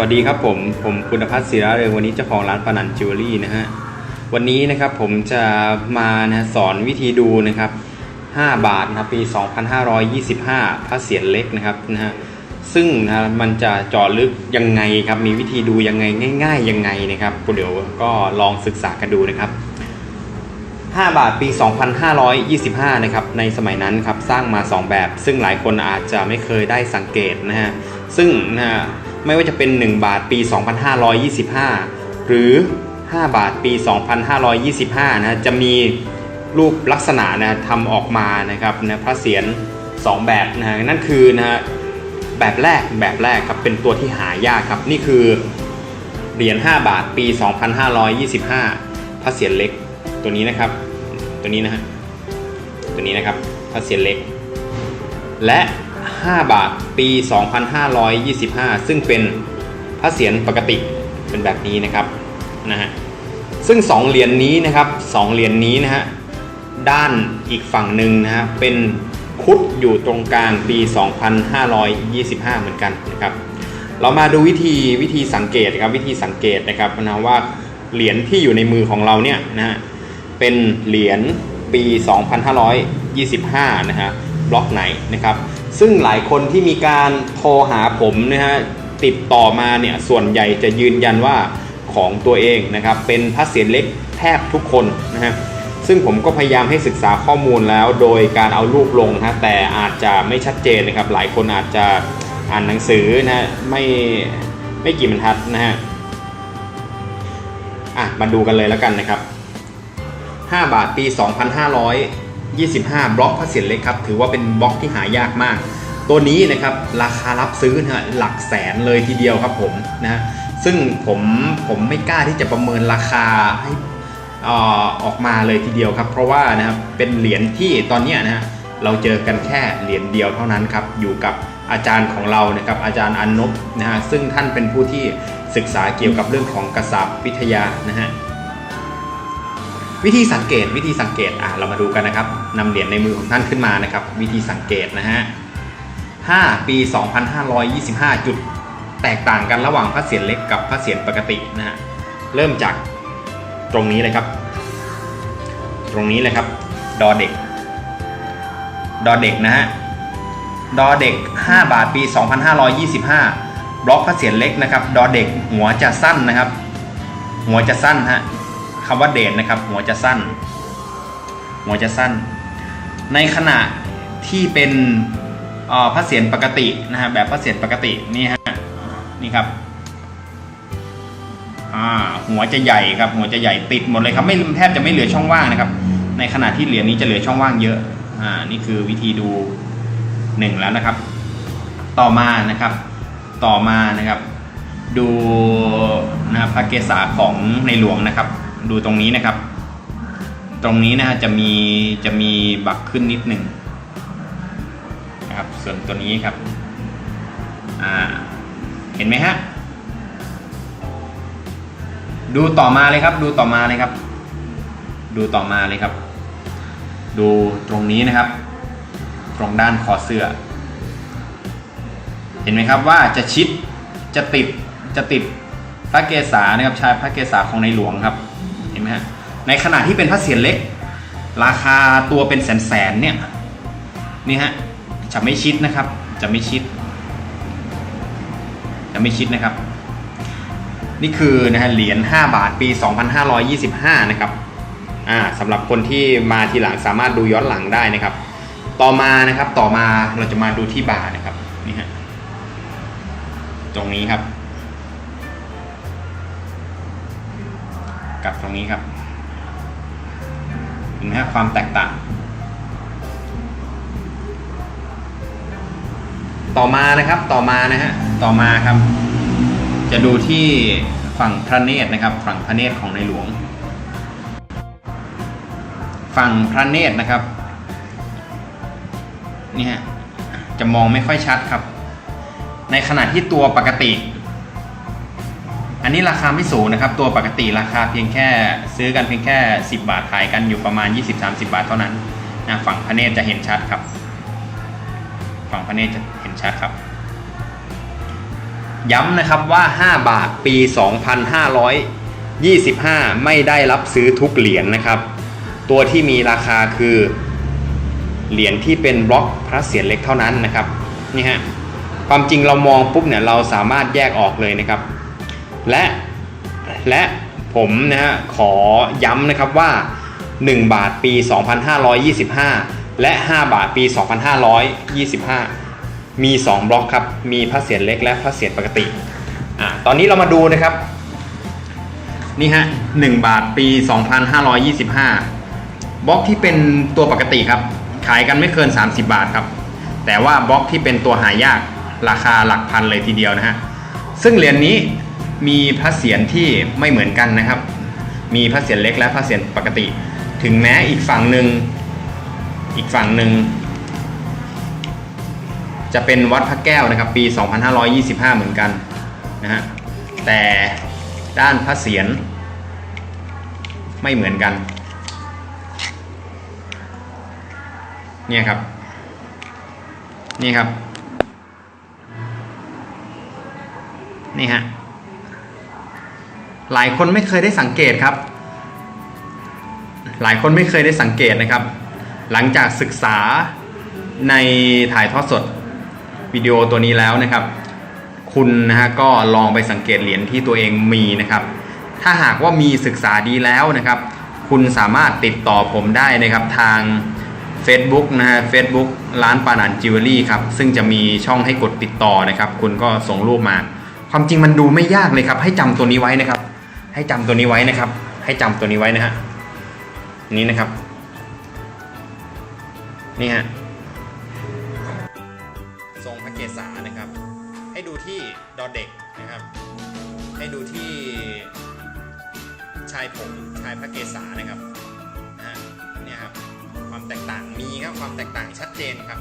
วัสดีครับผม ผมคุณพัฒน์ศิระเรืองวันนี้เจ้าของร้านปนันจิวเวลรี่นะฮะ วันนี้นะครับผมจะมานะสอนวิธีดูนะครับ 5 บาทนะครับปี 2525 พระเศียรเล็กนะครับนะฮะ ซึ่งนะมันจะเจาะลึกยังไงครับ มีวิธีดูยังไงง่ายๆยังไงนะครับเดี๋ยวก็ลองศึกษากันดูนะครับ 5 บาทปี 2525 นะครับ ในสมัยนั้นครับสร้างมา 2 แบบ ซึ่งหลายคนอาจจะไม่เคยได้สังเกตนะฮะ ซึ่งนะฮะ ไม่ว่าจะเป็น 1 บาทปี 2525 หรือ 5 บาทปี 2525 นะจะมีรูปลักษณะนะทำออกมานะครับนะพระเศียร2 แบบนะนั่นคือนะฮะแบบแรกแบบแรกครับเป็นตัวที่หายากครับนี่คือเหรียญ5บาทปี 2525 พระเศียรเล็กตัวนี้นะครับ ตัวนี้นะฮะตัวนี้นะครับพระเศียรเล็ก และ 5 บาทปี 2525 ซึ่งเป็นพระเศียรปกติเป็นแบบนี้นะครับนะฮะซึ่ง 2 เหรียญนนี้นะครับ2เหรียญนนี้นะฮะด้านอีกฝั่งหนึ่งนะฮะเป็นคุดอยู่ตรงกลางปี 2525 เหมือนกันนะครับเรามาดูวิธีวิธีสังเกตครับวิธีสังเกตนะครับนะว่าเหรียญที่อยู่ในมือของเราเนี่ยนะฮะเป็นเหรียญปี 2525 นะฮะบล็อกไหนนะครับ ซึ่งหลายคนที่มีการโทรหาผมนะฮะติดต่อมาเนี่ยส่วนใหญ่จะยืนยันว่าของตัวเองนะครับเป็นพระเศียรเล็กแทบทุกคนนะฮะซึ่งผมก็พยายามให้ศึกษาข้อมูลแล้ว โดยการเอารูปลงนะฮะแต่อาจจะไม่ชัดเจนนะครับ หลายคนอาจจะอ่านหนังสือนะฮะไม่ไม่กี่บรรทัดนะฮะอะมาดูกันเลยแล้วกันนะครับ 5 บาทปี 25 บล็อกพระเศียรเล็กครับ ถือว่าเป็นบล็อกที่หายากมาก ตัวนี้นะครับราคารับซื้อนะฮะหลักแสนเลยทีเดียวครับผมนะซึ่งผมผมไม่กล้าที่จะประเมินราคาให้อออกมาเลยทีเดียวครับ เพราะว่านะครับเป็นเหรียญที่ตอนนี้นะฮะเราเจอกันแค่เหรียญเดียวเท่านั้นครับอยู่กับอาจารย์ของเรานะครับอาจารย์อันนบนะฮะซึ่งท่านเป็นผู้ที่ศึกษาเกี่ยวกับเรื่องของกษัตริย์วิทยานะฮะ วิธีสังเกตวิธีสังเกตอะเรามาดูกันนะครับนำเหรียญในมือของท่านขึ้นมานะครับ วิธีสังเกตนะฮะ5ปี 2525 จุดแตกต่างกันระหว่างพระเศียรเล็กกับพระเศียรปกตินะฮะเริ่มจากตรงนี้เลยครับ ตรงนี้เลยครับ ดอเด็ก ดอเด็กนะฮะดอเด็ก 5 บาทปี 2525 บล็อกพระเศียรเล็กนะครับ ดอเด็กหัวจะสั้นนะครับ หัวจะสั้นฮะ คำว่าเดชนะครับ หัวจะสั้น หัวจะสั้น ในขณะที่เป็นออพระเศียรปกตินะฮะแบบพระเศียรปกตินี่ฮะนี่ครับหัวจะใหญ่ครับหัวจะใหญ่ติดหมดเลยครับไม่แทบจะไม่เหลือช่องว่างนะครับ ในขณะที่เหรียญนี้จะเหลือช่องว่างเยอะอ่านี่คือวิธีดูหนึ่งแล้วนะครับ ต่อมานะครับ ต่อมานะครับ ดูนะครับพระเกศาของในหลวงนะครับ ดูตรงนี้นะครับ ตรงนี้นะฮะจะมีจะมีบักขึ้นนิดหนึ่งนะครับ ส่วนตัวนี้ครับ อ่า เห็นไหมฮะ ดูต่อมาเลยครับ ดูต่อมาเลยครับ ดูต่อมาเลยครับ ดูตรงนี้นะครับ ตรงด้านคอเสื้อ เห็นไหมครับว่าจะชิด จะติด จะติดพระเกศานะครับชายพระเกศาของในหลวงครับ ในขณะที่เป็นพระเศียรเล็ก ราคาตัวเป็นแสนแสนๆเนี่ยนี่ฮะจะไม่ชิดนะครับ จะไม่ชิด จะไม่ชิดนะครับ นี่คือนะฮะเหรียญ5บาทปี 2525 นะครับอ่าสำหรับคนที่มาทีหลังสามารถดูย้อนหลังได้นะครับ ต่อมานะครับต่อมาเราจะมาดูที่บาทนะครับนี่ฮะตรงนี้ครับ กับตรงนี้ครับ เห็นไหมครับความแตกต่าง ต่อมานะครับต่อมานะฮะต่อมาครับ จะดูที่ฝั่งพระเนตรนะครับ ฝั่งพระเนตรของในหลวง ฝั่งพระเนตรนะครับนี่ฮะจะมองไม่ค่อยชัดครับ ในขณะที่ตัวปกติ อันนี้ราคาไม่สูงนะครับ ตัวปกติราคาเพียงแค่ซื้อกันเพียงแค่ 10 บาทขายกันอยู่ประมาณ 20-30 บาทเท่านั้นนะฝั่งพระเนตรจะเห็นชัดครับ ฝั่งพระเนตรจะเห็นชัดครับ ย้ำนะครับว่า 5 บาทปี 2525 ไม่ได้รับซื้อทุกเหรียญนะครับ ตัวที่มีราคาคือเหรียญที่เป็นบล็อกพระเศียรเล็กเท่านั้นนะครับนี่ฮะความจริงเรามองปุ๊บเนี่ยเราสามารถแยกออกเลยนะครับ และและผมนะฮะขอย้ำนะครับว่า 1 บาทปี 2525 และ 5 บาทปี 2525 มี 2 บล็อกครับ มีพระเศียรเล็กและพระเศียรปกติอะตอนนี้เรามาดูนะครับ นี่ฮะ 1 บาทปี 2525 บล็อกที่เป็นตัวปกติครับ ขายกันไม่เกิน 30 บาทครับ แต่ว่าบล็อกที่เป็นตัวหายากราคาหลักพันเลยทีเดียวนะฮะ ซึ่งเหรียญนี้ มีพระเศียรที่ไม่เหมือนกันนะครับ มีพระเศียรเล็กและพระเศียรปกติ ถึงแม้อีกฝั่งหนึ่งอีกฝั่งหนึ่งจะเป็นวัดพระแก้วนะครับปี 2525 เหมือนกันนะฮะแต่ด้านพระเศียรไม่เหมือนกันเนี่ยครับ นี่ครับ นี่ฮะ หลายคนไม่เคยได้สังเกตครับ หลายคนไม่เคยได้สังเกตนะครับ หลังจากศึกษาในถ่ายทอดสดวิดีโอตัวนี้แล้วนะครับ คุณนะฮะก็ลองไปสังเกตเหรียญที่ตัวเองมีนะครับ ถ้าหากว่ามีศึกษาดีแล้วนะครับ คุณสามารถติดต่อผมได้นะครับทาง Facebook นะฮะ Facebook ร้านปานันจิวเวลรี่ครับ ซึ่งจะมีช่องให้กดติดต่อนะครับ คุณก็ส่งรูปมา ความจริงมันดูไม่ยากเลยครับ ให้จำตัวนี้ไว้นะครับ ให้จำตัวนี้ไว้นะครับ ให้จำตัวนี้ไว้นะฮะนี่นะครับ นี่ฮะทรงพระเกศานะครับ ให้ดูที่ดอเด็กนะครับ ให้ดูที่ชายผมชายพระเกศานะครับนะฮะเนี่ยครับความแตกต่างมีครับความแตกต่างชัดเจนครับ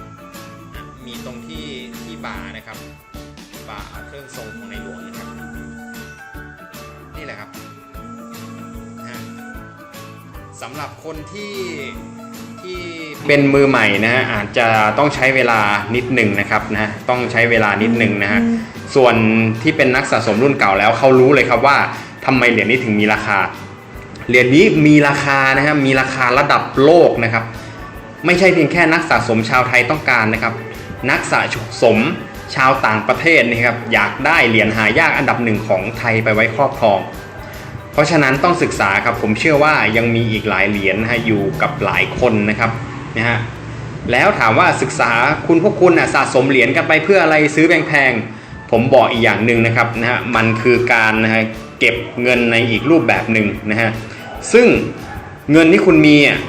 นะมีตรงที่ที่บ่านะครับบ่าเครื่องทรงของในหลวงนะครับ นี่แหละครับ สำหรับคนที่ที่เป็นมือใหม่นะฮะอาจจะต้องใช้เวลานิดหนึ่งนะครับนะฮะต้องใช้เวลานิดหนึ่งนะฮะส่วนที่เป็นนักสะสมรุ่นเก่าแล้วเขารู้เลยครับว่าทำไมเหรียญนี้ถึงมีราคาเหรียญนี้มีราคานะฮะมีราคาระดับโลกนะครับ ไม่ใช่เพียงแค่นักสะสมชาวไทยต้องการนะครับ นักสะสมชาวต่างประเทศนะครับอยากได้เหรียญหายากอันดับหนึ่งของไทยไปไว้ครอบครอง เพราะฉะนั้นต้องศึกษาครับผมเชื่อว่ายังมีอีกหลายเหรียญนะฮะอยู่กับหลายคนนะครับนะฮะแล้วถามว่าศึกษาคุณพวกคุณนะสะสมเหรียญกันไปเพื่ออะไรซื้อแพงๆผมบอกอีกอย่างหนึ่งนะครับนะฮะมันคือการนะฮะเก็บเงินในอีกรูปแบบหนึ่งนะฮะซึ่งเงินที่คุณมีอะ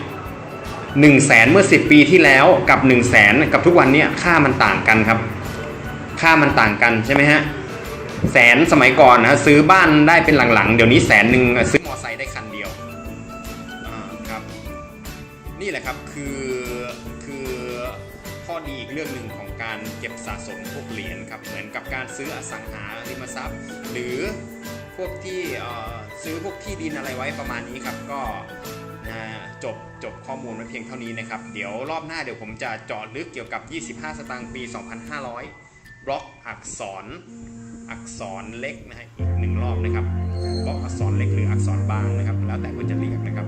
หนึ่งแสนเมื่อ 10 ปีที่แล้วกับ1นึ่งแสนกับทุกวันนี้ค่ามันต่างกันครับ ค่ามันต่างกันใช่ไหมฮะ แสนสมัยก่อนนะซื้อบ้านได้เป็นหลังๆ เดี๋ยวนี้แสนหนึ่งซื้อมอไซค์ได้คันเดียวครับ นี่แหละครับคือคือข้อดีอีกเรื่องหนึ่งของการเก็บสะสมพวกเหรียญครับเหมือนกับการซื้ออสังหาริมทรัพย์ หรือพวกที่ซื้อพวกที่ดินอะไรไว้ประมาณนี้ครับก็จบจบข้อมูลไว้เพียงเท่านี้นะครับ เดี๋ยวรอบหน้าเดี๋ยวผมจะเจาะลึกเกี่ยวกับ 25 สตางค์ปี 2500 บล็อกอักษร อักษรเล็กนะฮะอีกหนึ่งรอบนะครับบล็อกอักษรเล็กหรืออักษรบางนะครับ แล้วแต่คุณจะเรียกนะครับ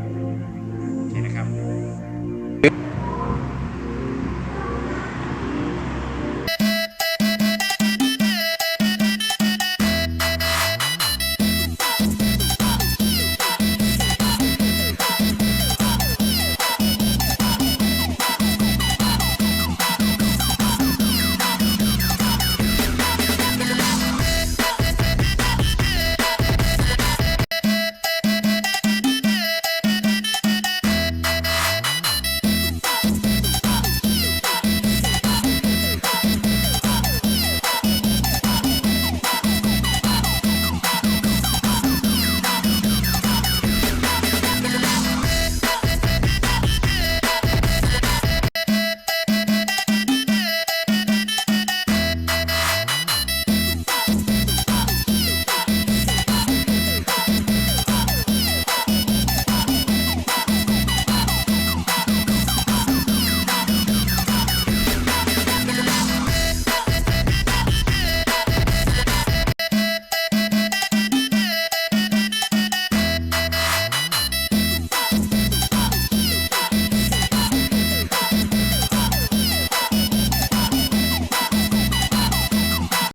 โอเคนะครับ